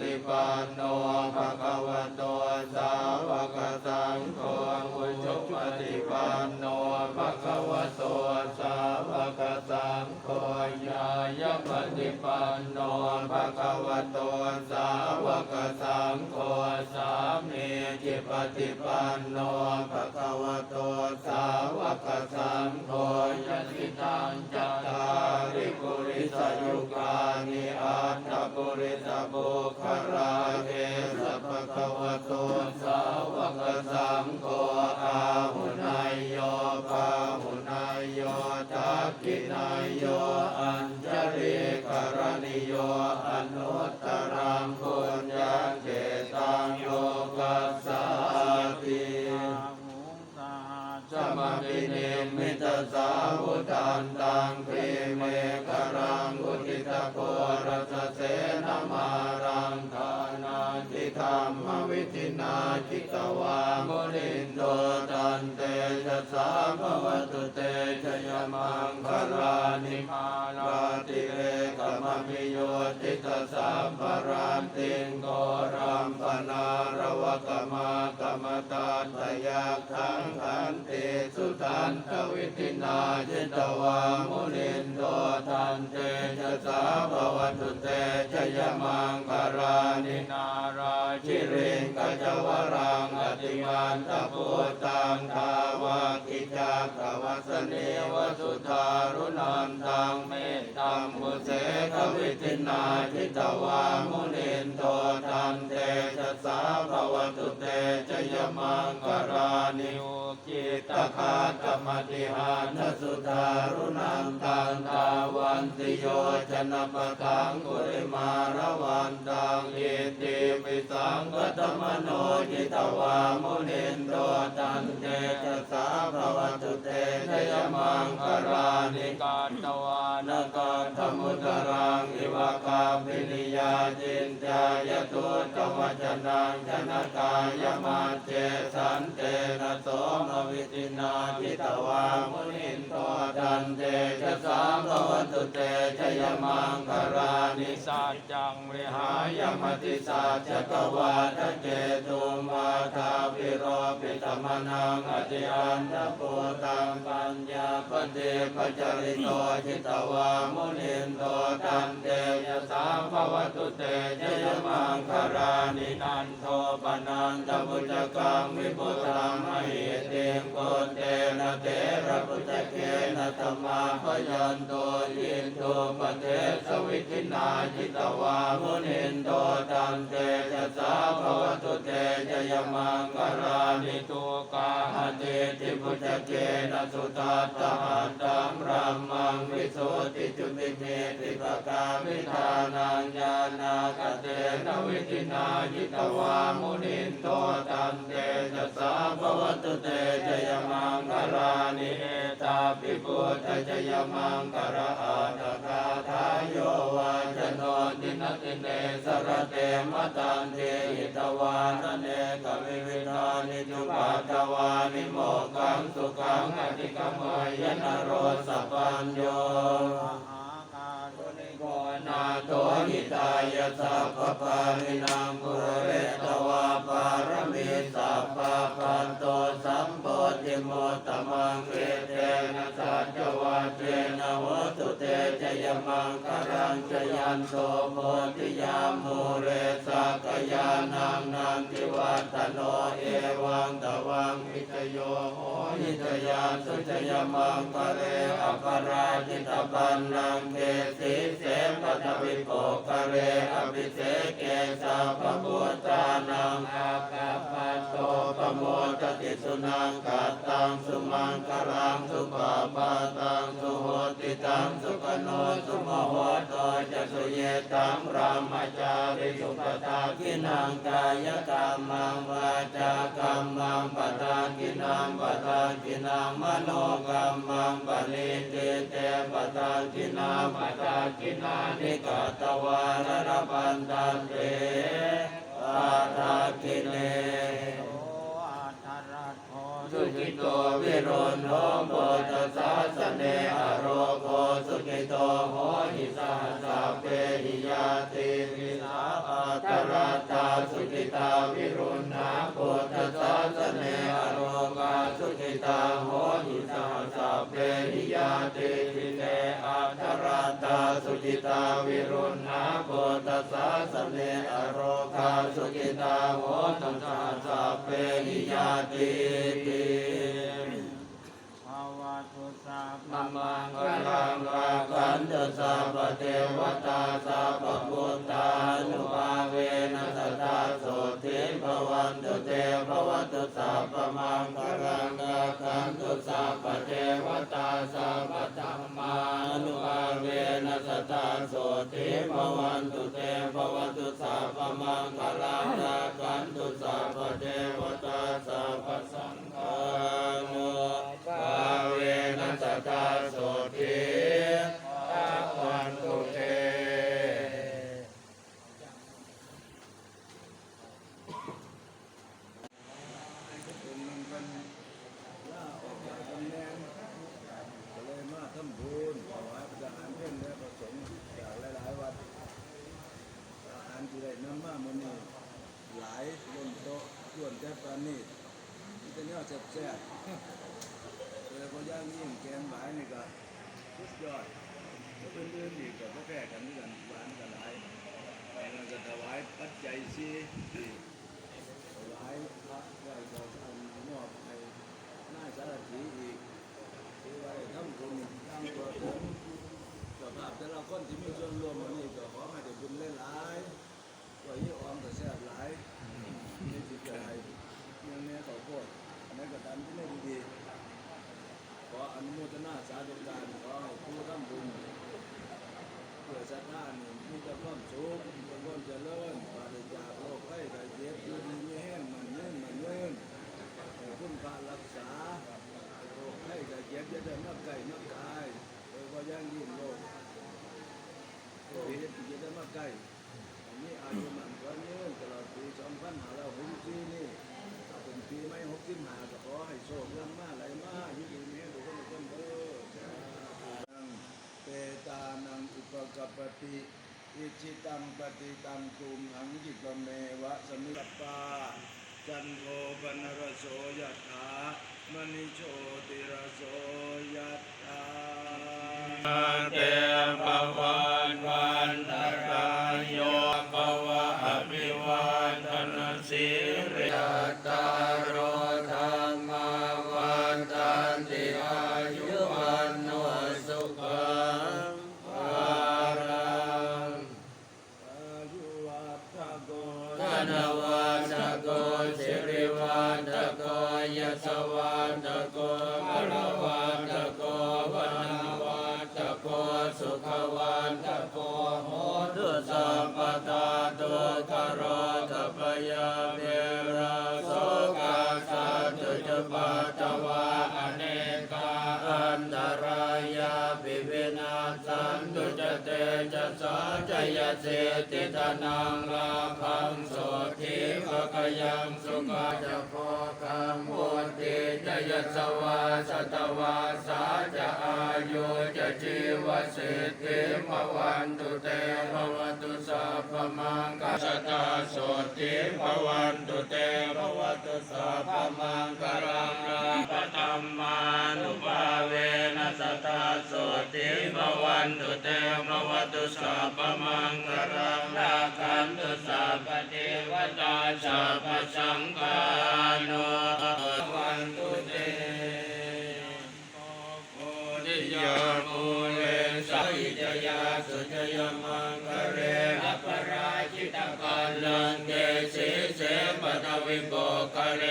ฏิปันโนภะคะวะโตสาวกสังโฆอุชุปฏิปันโนภะคะวะโตสาวกสังโฆญาญปฏิปันโนภะคะวะโตสาวกสังโฆสามีจิปฏิปันโนภะคะวะโตส โยอัญจริกรณิโยอนุตตรังปุญญาเจตังโลกัสสาติสมปิเนมิตาสาวุตันตังเพเมกรังอุทิตโกรัสเสนมารังทานาทิธรรมวิธินาจิตวามุนินโดตันเตจะสาภวตุเต ล ติตสารันติงโกรัมปนารวกมากรรมตาตยาขังขันติสุตันตวิตินาจิตวามุนินโดทันเตจะสาภวตุเตชยมังคลานินาราชิริงกัจวรังอติมันตพุตังทาวากิจักวัสเนวสุธารุนันตังเมตตังมุเสกวิตินาจิตววามุนินโตทันเตจะสาภวตุเตจยมังกรานิโอกิตคาตมติหานสุธารุนันตังทาว นติโยชนะปะทังกุริมาระวันตังเอติปิสังกตมโนจิตวามุนินโตตันเตจะสาภวตุเตชยมังคลานิกาตวานกาธมุตรังอิวะคาปินิยาจินจายตุตวัจนังชนะกายมาเจสันเตนะโสมวิตินาทิตวามุนินโตตันเตจะสาภวตุเตชยมังคลานิสัจจังวิหายมติสัจจกวาทะเจตุมาทาวิโรปิตมนังอติอันตโปตังปัญญาปเทปจริโตจิตวามุนินโตตันเตยสาภวตุเตชยมังคลานินันโทปนันตบุจกังวิปุตังมหิเตงโกเต นะเตระพุจเกนะธรรมาพยันโตยินโตปเทสวิทินาจิตวามุนินโตตันเตจะสาภวตุเตชยมังคลานิตุกาหเตติพุจเกนะสุตัตตหันตัมรัมมังวิโสติจุติเมติปกามิทานังญาณากเตนะวิทินาจิตวามุนินโตตันเตจะสาภวตุเตชยมังคลานิเอตาปิปุตชยมังคลาอาตกาทายโยวาจโนตินติเนสรเตมตันเทหิตวานเนกวิวิธานิจุปัตวานิโมกังสุขังอธิกมยนโรสปัญโยโกนาโตหิตายะสัพพปารินังปุเรตวาปา มังคารังจยันโตโพธิยามูเร ทิตยานสุจยมังคะเรอปราจิตปันนังเกสีเสปัตวิโปคะเรอภิเสเกสาพพุทธานังอากาปัตโตปโมตติสุนังกัตตังสุมังคลังสุปปาตังสุโหติตังสุขโนสุโมโหโตจะ ตังรามจาริสุปตากินังกายกรรมังวาจากรรมังปตากินังปตากินังมโนกรรมังปณิเตเตปตากินังปตากินานิกตวารรปันตันเตปตากิเล วิโรโนโมตัสสะสเนอโรโกสุกิโตโหหิสหัสเปหิยาติวิสาปัตระตาสุกิตาวิรุณนาโกตัสสะสเนอโรกาสุกิตาโหหิสหัสเปหิยาติวิเนอัตระตาสุกิตาวิรุณนาโกตัสสะสเนอโรกาสุกิตาโหตัสสะเปหิยาติติ ตตาโสติภวันตุเตภวตุสาพมังคลังราคันตุสาพ ส่วนแต่ปานนี้ที่จะเนี่ยแซ่บๆเลยพอย่างยิ่งแกงหลายนี่ก็สุดยอดก็เป็นเรื่องดีกับพวกแก่กันนี่กันหวานกันหลายแล้วก็ถวายปัจจัยซีที่หลายพระได้ก็ทำมอบให้หน้าสารถีอีกที่ว่าได้ทำบุญตั้งตัวถึงสภาพแต่ละคนที่มีส่วนร่วมวันนี้ก็ขอให้ได้บุญหลายๆว่ายี่ออมก็แซ่บหลาย นี่จิตใจยังแน่ขอโทษอันนั้นก็ตามที่ไม่ดีๆขออนุโมทนาสาธุการขอให้ผู้ทำบุญเพื่อสถาหนมีแต่ความสุขมีแต่ความเจริญปราศจากโรคไข้ไข้เจ็บอยู่ดีมีแห้งมันเนื่นมันเนื่นให้คุณพระรักษาโรคไข้ไข้เจ็บจะได้มาไก่มาไกายโดยว่าย่างยิ่งโรคโควิดจะได้มาไก่ อันนี้อายุมันก็เนื่นตลอดปีสองพันห้าร้อยหกสิบสี่นี่ถ้าเป็นปีไม่หกสิบหาก็ขอให้โชคลำมาไหลมาอยู่ดีนี้ทุกคนทุกคนเด้อเปตานังอุปกปติอิจิตังปฏิตังตุมหังจิตเมวะสมิปปาจันโทปนรโสยถามณิโชติรโสยถาเต สุขวันตะโกโหตุสัมปตาตุกโรตปยาเม ยเสติตนังลาภังโสทิภกยังสุขาจะโพคังมุติจะยสวาสตวาสาจะอายุจะจีวสิทธิมวันตุเตภวตุสัพพมังกัสตาโสติภวันตุเตภวตุสัพพมังกรา นตุเตภวัตุสัพพมังกรังราคันตุสัพพเทวตาสัพพสังฆานุวันตุเตโอทิยาโมเลสัยจยาสุจยมังคะเรอปราชิตกัลลังเกสิเสปทวิโกคะเร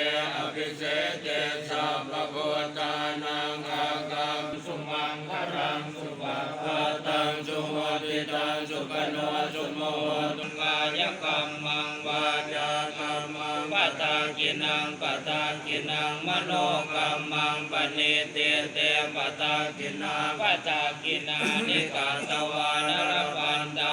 รังสุภาพตังจุมวติตังสุปโนสุโมตุกายกรรมังวาจากรรมังปัตตากินังปัตตากินังมโนกรรมังปณิเตเตปัตตากินาปัตตากินานิกาตวานรปันตา